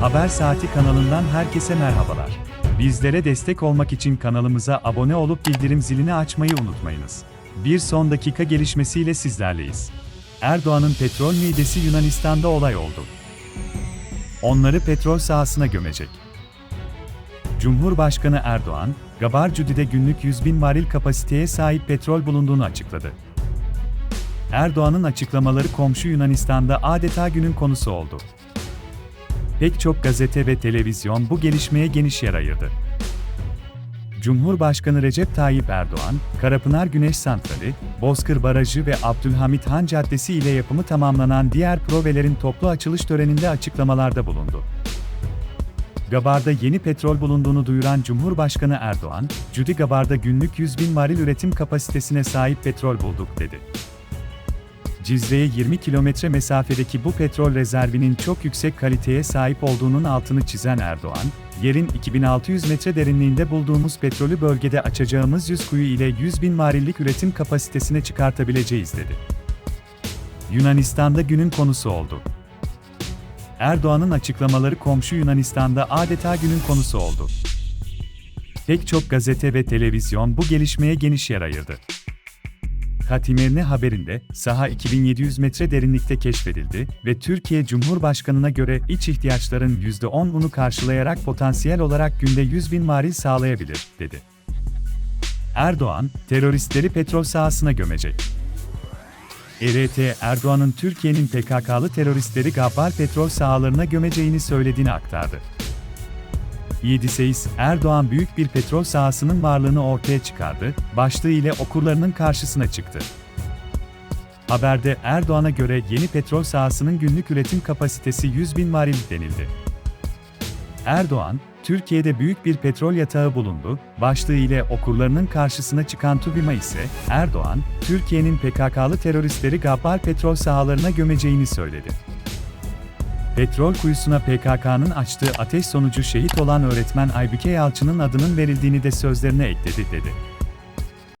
Haber Saati kanalından herkese merhabalar. Bizlere destek olmak için kanalımıza abone olup bildirim zilini açmayı unutmayınız. Bir son dakika gelişmesiyle sizlerleyiz. Erdoğan'ın petrol midesi Yunanistan'da olay oldu. Onları petrol sahasına gömecek. Cumhurbaşkanı Erdoğan, Gabarcudü'de günlük 100 bin varil kapasiteye sahip petrol bulunduğunu açıkladı. Erdoğan'ın açıklamaları komşu Yunanistan'da adeta günün konusu oldu. Pek çok gazete ve televizyon bu gelişmeye geniş yer ayırdı. Cumhurbaşkanı Recep Tayyip Erdoğan, Karapınar Güneş Santrali, Bozkır Barajı ve Abdülhamit Han Caddesi ile yapımı tamamlanan diğer projelerin toplu açılış töreninde açıklamalarda bulundu. Gabar'da yeni petrol bulunduğunu duyuran Cumhurbaşkanı Erdoğan, Cudi Gabar'da günlük 100 bin varil üretim kapasitesine sahip petrol bulduk dedi. Cizre'ye 20 kilometre mesafedeki bu petrol rezervinin çok yüksek kaliteye sahip olduğunun altını çizen Erdoğan, yerin 2600 metre derinliğinde bulduğumuz petrolü bölgede açacağımız 100 kuyu ile 100 bin varillik üretim kapasitesine çıkartabileceğiz dedi. Yunanistan'da günün konusu oldu. Erdoğan'ın açıklamaları komşu Yunanistan'da adeta günün konusu oldu. Pek çok gazete ve televizyon bu gelişmeye geniş yer ayırdı. Katimirne haberinde, saha 2700 metre derinlikte keşfedildi ve Türkiye Cumhurbaşkanı'na göre iç ihtiyaçların %10'unu karşılayarak potansiyel olarak günde 100 bin varil sağlayabilir, dedi. Erdoğan, teröristleri petrol sahasına gömecek. ERT, Erdoğan'ın Türkiye'nin PKK'lı teröristleri Gabbal petrol sahalarına gömeceğini söylediğini aktardı. 7 Seyis, Erdoğan büyük bir petrol sahasının varlığını ortaya çıkardı, başlığı ile okurlarının karşısına çıktı. Haberde Erdoğan'a göre yeni petrol sahasının günlük üretim kapasitesi 100 bin varil denildi. Erdoğan, Türkiye'de büyük bir petrol yatağı bulundu, başlığı ile okurlarının karşısına çıkan TÜBİMA ise, Erdoğan, Türkiye'nin PKK'lı teröristleri Gabbal petrol sahalarına gömeceğini söyledi. Petrol kuyusuna PKK'nın açtığı ateş sonucu şehit olan öğretmen Aybüke Yalçın'ın adının verildiğini de sözlerine ekledi dedi.